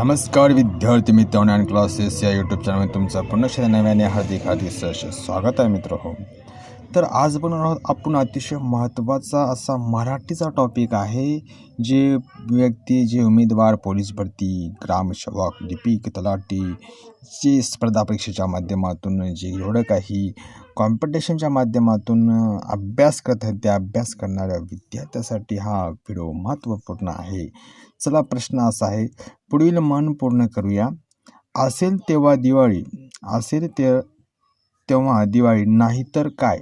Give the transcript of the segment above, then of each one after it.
नमस्कार विद्यार्थी मित्र ऑनलाईन क्लासेस या यूट्यूब चॅनलमध्ये तुमचं पुन्हा नव्याने हार्दिक हार्दिक सहर्ष स्वागत आहे मित्र हो. तर आज बनवणार आहोत आपण अतिशय महत्त्वाचा असा मराठीचा टॉपिक आहे जे व्यक्ती जे उमेदवार पोलीस भरती ग्रामसेवक लिपिक तलाठी जे स्पर्धा परीक्षेच्या माध्यमातून जे एवढं काही कॉम्पिटिशनच्या माध्यमातून अभ्यास करत आहेत त्या अभ्यास करणाऱ्या विद्यार्थ्यासाठी हा व्हिडिओ महत्त्वपूर्ण आहे. चला प्रश्न असा आहे पुढील मन पूर्ण करूया. असेल तेव्हा दिवाळी असेल ते तेव्हा दिवाळी नाहीतर काय?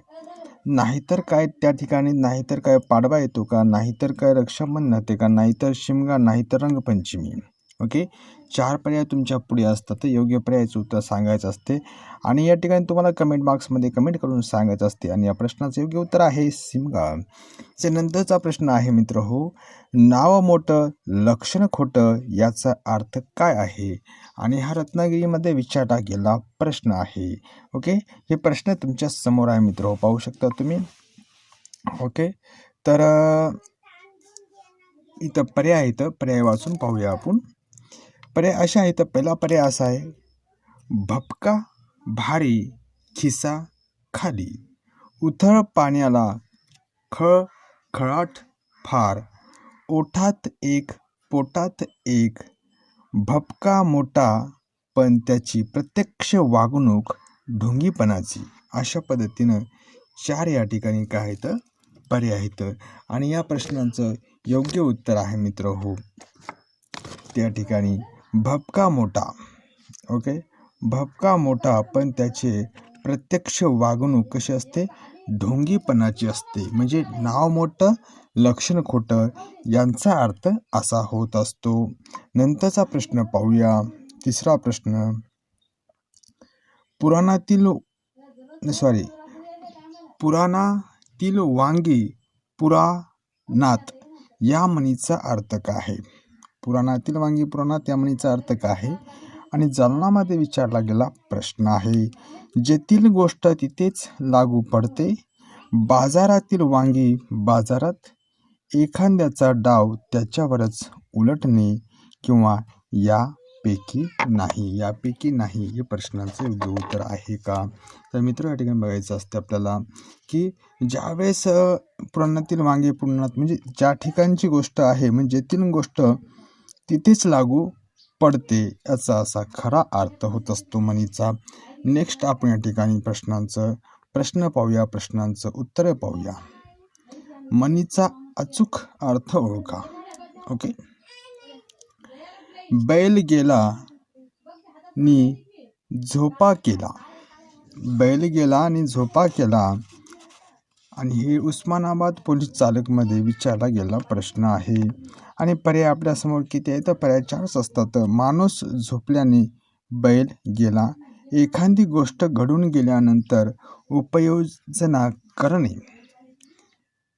नाहीतर काय त्या ठिकाणी नाहीतर काय पाडवा येतो का? नाहीतर काय रक्षाबंधन येते का? नाहीतर शिमगा नाहीतर रंगपंचमी. ओके? चार पर्याय तुमच्यापुढे असतात तर योग्य पर्यायाचं उत्तर सांगायचं असते. आणि या ठिकाणी तुम्हाला कमेंट बॉक्समध्ये कमेंट करून सांगायचं असते. आणि या प्रश्नाचं योग्य उत्तर आहे सिमगा त्यानंतरचा प्रश्न आहे मित्र हो नाव मोठं लक्षण खोटं याचा अर्थ काय आहे? आणि हा रत्नागिरीमध्ये विचारला गेला प्रश्न आहे. ओके? हे प्रश्न तुमच्यासमोर आहे मित्र हो पाहू शकता तुम्ही. ओके? तर इथं पर्याय इथं पर्याय वाचून पाहूया आपण. पर्याय अशा आहे तर पहिला पर्याय असा आहे भपका भारी खिसा खाली. उथळ पाण्याला खळ खळाट फार. ओठात एक पोटात एक. भपका मोठा पण त्याची प्रत्यक्ष वागणूक ढोंगीपणाची. अशा पद्धतीनं चार या ठिकाणी काय आहेत पर्याय आहेत. आणि या प्रश्नांचं योग्य उत्तर आहे मित्र हो. त्या ठिकाणी भपका मोठा. ओके? भपका मोठा पण त्याचे प्रत्यक्ष वागणूक कशी असते? ढोंगीपणाची असते. म्हणजे नाव मोठं लक्षण खोटं यांचा अर्थ असा होत असतो. नंतरचा प्रश्न पाहूया. तिसरा प्रश्न. पुराणातील सॉरी पुराणातील वांगी पुराणात या म्हणीचा अर्थ काय आहे? पुराणातील वांगी पुराणात या म्हणीचा अर्थ काय आहे? आणि जालनामध्ये विचारला गेला प्रश्न आहे जेथील गोष्ट तिथेच लागू पडते. बाजारातील वांगी बाजारात एखाद्याचा डाव त्याच्यावरच उलटणे किंवा यापैकी नाही यापैकी नाही हे प्रश्नाचं योग्य उत्तर आहे का? तर मित्र या ठिकाणी बघायचं असतं आपल्याला की ज्यावेळेस पुराणातील वांगे पुराणात म्हणजे ज्या ठिकाणची गोष्ट आहे म्हणजे जेथील गोष्ट तिथेच लागू पडते याचा असा खरा अर्थ होत असतो म्हणीचा. नेक्स्ट आपण या ठिकाणी प्रश्नांचं प्रश्न पाहूया प्रश्नांचं उत्तरं पाहूया. मनीचा अचूक अर्थ ओळखा. ओके बैल गेला नी झोपा केला. बैल गेला आणि झोपा केला. आणि हे उस्मानाबाद पोलीस चालकमध्ये विचारला गेला प्रश्न आहे. आणि पर्याय आपल्यासमोर किती आहे तर पर्याय चारच असतात. माणूस झोपल्याने बैल गेला. एखादी गोष्ट घडून गेल्यानंतर उपयोजना करणे.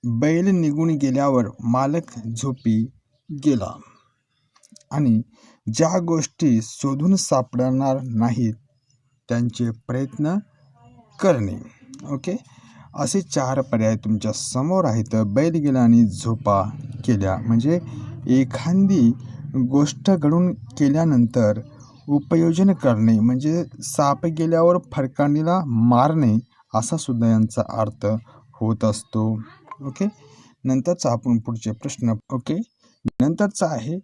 बैल निघून गेल्यावर मालक झोपी गेला आणि ज्या गोष्टी शोधून सापडणार नाहीत त्यांचे प्रयत्न करणे. ओके? असे चार पर्याय तुमच्यासमोर आहेत. बैल गेला आणि झोपा केल्या. म्हणजे एखादी गोष्ट घडून केल्यानंतर उपयोजन करणे म्हणजे साप गेल्यावर फरकांडीला मारणे असा सुद्धा यांचा अर्थ होत असतो. ओके? नंतरचा आपण पुढचे प्रश्न ओके? नंतरचा आहे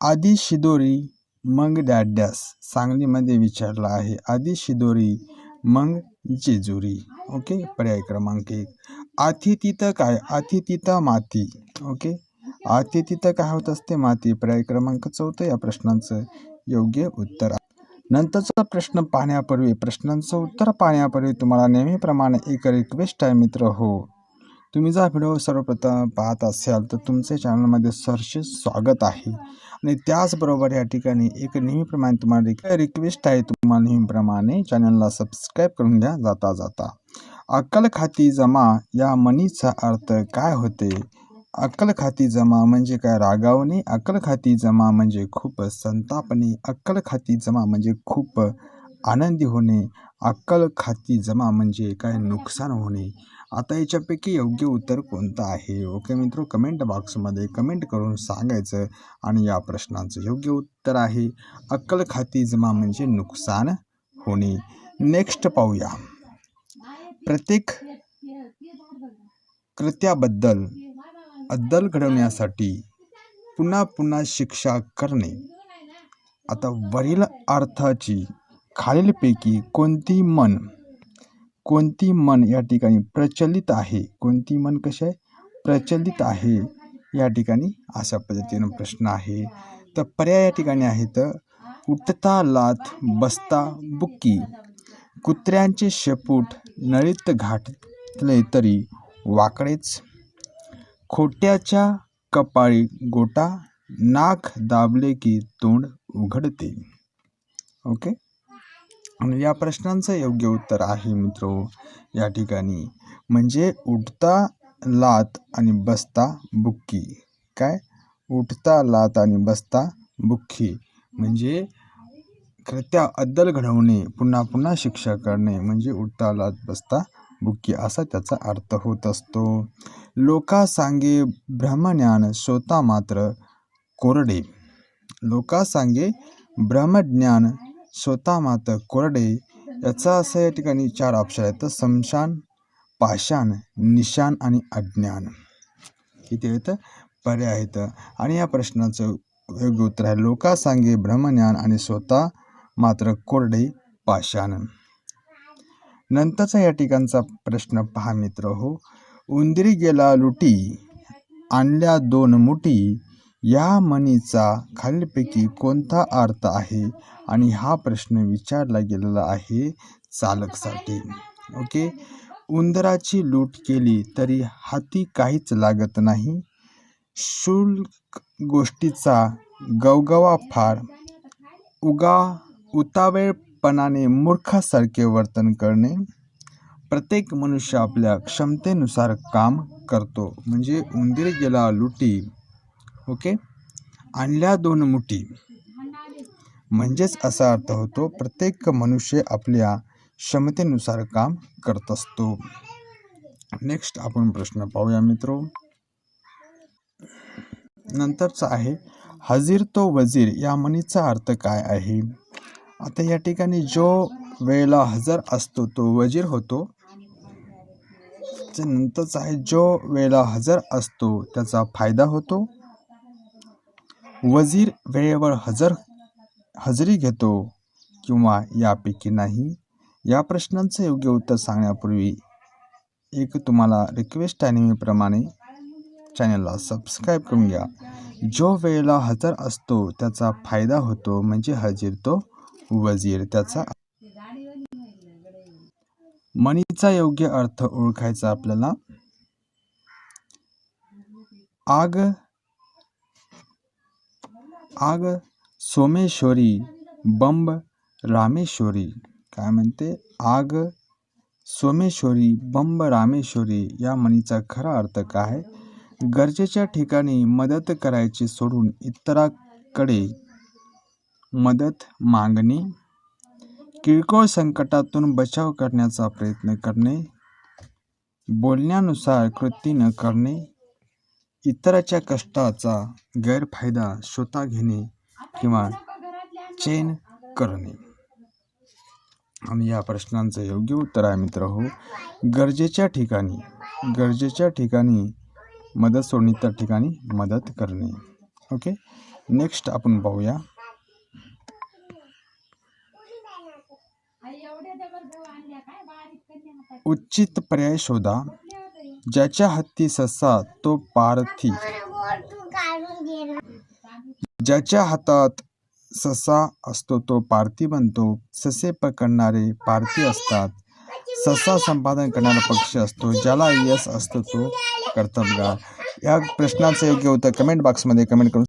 आधी शिदोरी मग डॅड्यास सांगलीमध्ये विचारला आहे. आधी शिदोरी मग जेजुरी ओके? पर्याय क्रमांक एक. आधी तिथं काय? आधी तिथं माती ओके? आते तिथं काय होत असते? माती. पर्याय क्रमांक चौथं या प्रश्नांचं योग्य उत्तर. आहे. नंतरचा प्रश्न पाहण्यापूर्वी प्रश्नांचं उत्तर पाहण्यापूर्वी तुम्हाला नेहमीप्रमाणे एक रिक्वेस्ट आहे मित्र. हो. तुम्ही जर व्हिडिओ सर्वप्रथम पाहत असाल तर तुमच्या चॅनलमध्ये सरसे स्वागत आहे. आणि त्याचबरोबर या ठिकाणी एक नेहमीप्रमाणे तुम्हाला एक रिक्वेस्ट आहे तुम्हाला नेहमीप्रमाणे चॅनलला सबस्क्राईब करून घ्या जाता जाता. अक्कल खाती जमा या मनीचा अर्थ काय होते? अक्कल खाती जमा म्हणजे काय? रागावणे. अक्कल खाती जमा म्हणजे खूप संतापणे. अक्कल खाती जमा म्हणजे खूप आनंदी होणे. अक्कल खाती जमा म्हणजे काय? नुकसान होणे. आता याच्यापैकी योग्य उत्तर कोणतं आहे? ओके मित्र कमेंट बॉक्समध्ये कमेंट करून सांगायचं आणि या प्रश्नाचं योग्य उत्तर आहे. अक्कल खाती जमा म्हणजे नुकसान होणे. नेक्स्ट पाहूया. प्रत्येक कृत्याबद्दल अद्दल घडवण्यासाठी पुन्हा पुन्हा शिक्षा करणे. आता वरील अर्थाची खालीलपैकी कोणती मन कोणती मन या ठिकाणी प्रचलित आहे? कोणती मन कशी आहे? प्रचलित आहे. या ठिकाणी अशा पद्धतीनं प्रश्न आहे. तर पर्याय या ठिकाणी आहेत. उठता लाथ बसता बुक्की. कुत्र्यांचे शेपूट नळीत घाटले तरी वाकडेच खोट्याच्या कपाळी गोटा नाक दाबले की तोंड उघडते. ओके? आणि या प्रश्नांचं योग्य उत्तर आहे मित्रो या ठिकाणी. म्हणजे उठता लात आणि बसता बुक्की. काय? उठता लात आणि बसता बुक्की. म्हणजे कृत्या अद्दल घडवणे पुन्हा पुन्हा शिक्षा करणे. म्हणजे उठता लात बसता बुक्की असा त्याचा अर्थ होत असतो. लोका सांगे ब्रह्मज्ञान श्रोता मात्र कोरडे. लोका सांगे ब्रह्मज्ञान स्वतः मात्र कोरडे. याचा असं या ठिकाणी चार ऑप्शन आहेत. तर समशान पाषाण निशान आणि अज्ञान. किती आहेत? पर्याय आहेत. आणि या प्रश्नाचं योग्य उत्तर आहे. लोका सांगे ब्रह्मज्ञान आणि स्वतः मात्र कोरडे पाषाण. नंतरचा या ठिकाणचा प्रश्न पहा मित्र हो. उंदरी गेला लुटी आणल्या दोन मुठी या म्हणीचा खालीलपैकी कोणता अर्थ आहे? आणि हा प्रश्न विचारला गेलेला आहे चालकसाठी. ओके? उंदराची लूट केली तरी हाती काहीच लागत नाही. शुल्क गोष्टीचा गवगवा फार उगा पणाने मूर्खासारखे वर्तन करणे प्रत्येक मनुष्य आपल्या क्षमतेनुसार काम करतो. म्हणजे उंदीर गेला लुटी ओके? आणल्या दोन मुठी. म्हणजेच असा अर्थ होतो प्रत्येक मनुष्य आपल्या क्षमतेनुसार काम करत असतो. नेक्स्ट आपण प्रश्न पाहूया मित्रो. नंतरचा आहे हजीर तो वजीर या म्हणीचा अर्थ काय आहे? आता या ठिकाणी जो वेळेला हजर असतो तो वजीर होतो. नंतरच आहे जो वेळेला हजर असतो त्याचा फायदा होतो. वजीर वेळेवर हजर हजेरी घेतो किंवा यापैकी नाही. या प्रश्नांचं योग्य उत्तर सांगण्यापूर्वी एक तुम्हाला रिक्वेस्ट आहे नेहमीप्रमाणे. चॅनलला सबस्क्राईब करून घ्या. जो वेळेला हजर असतो त्याचा फायदा होतो म्हणजे हजीर तो वजीर त्याचा मणीचा योग्य अर्थ ओळखायचा आपल्याला. आग आग सोमेश्वरी बंब रामेश्वरी. काय म्हणते? आग सोमेश्वरी बंब रामेश्वरी या म्हणीचा खरा अर्थ काय? आहे गरजेच्या ठिकाणी मदत करायची सोडून इतराकडे मदत मागणे किरकोळ संकटातून बचाव करण्याचा प्रयत्न करणे बोलण्यानुसार कृती न करणे इतराच्या कष्टाचा गैरफायदा स्वतः घेणे किंवा चेन करणे. आणि या प्रश्नांचं योग्य उत्तर आहे मित्र हो. गरजेच्या ठिकाणी गरजेच्या ठिकाणी मदत सोडणे त्या ठिकाणी मदत करणे. ओके? नेक्स्ट आपण पाहूया. उचित पर्याय शोधा. ज्याच्या हत्ती ससा तो पारथी. ज्याच्या हातात ससा असतो तो पारथी बनतो. ससे पकडणारे पारथी असतात. ससा संपादन करणारा पक्ष असतो ज्याला यश असतो तो कर्तबगार या प्रश्नाचं योग्य उत्तर कमेंट बॉक्समध्ये कमेंट करून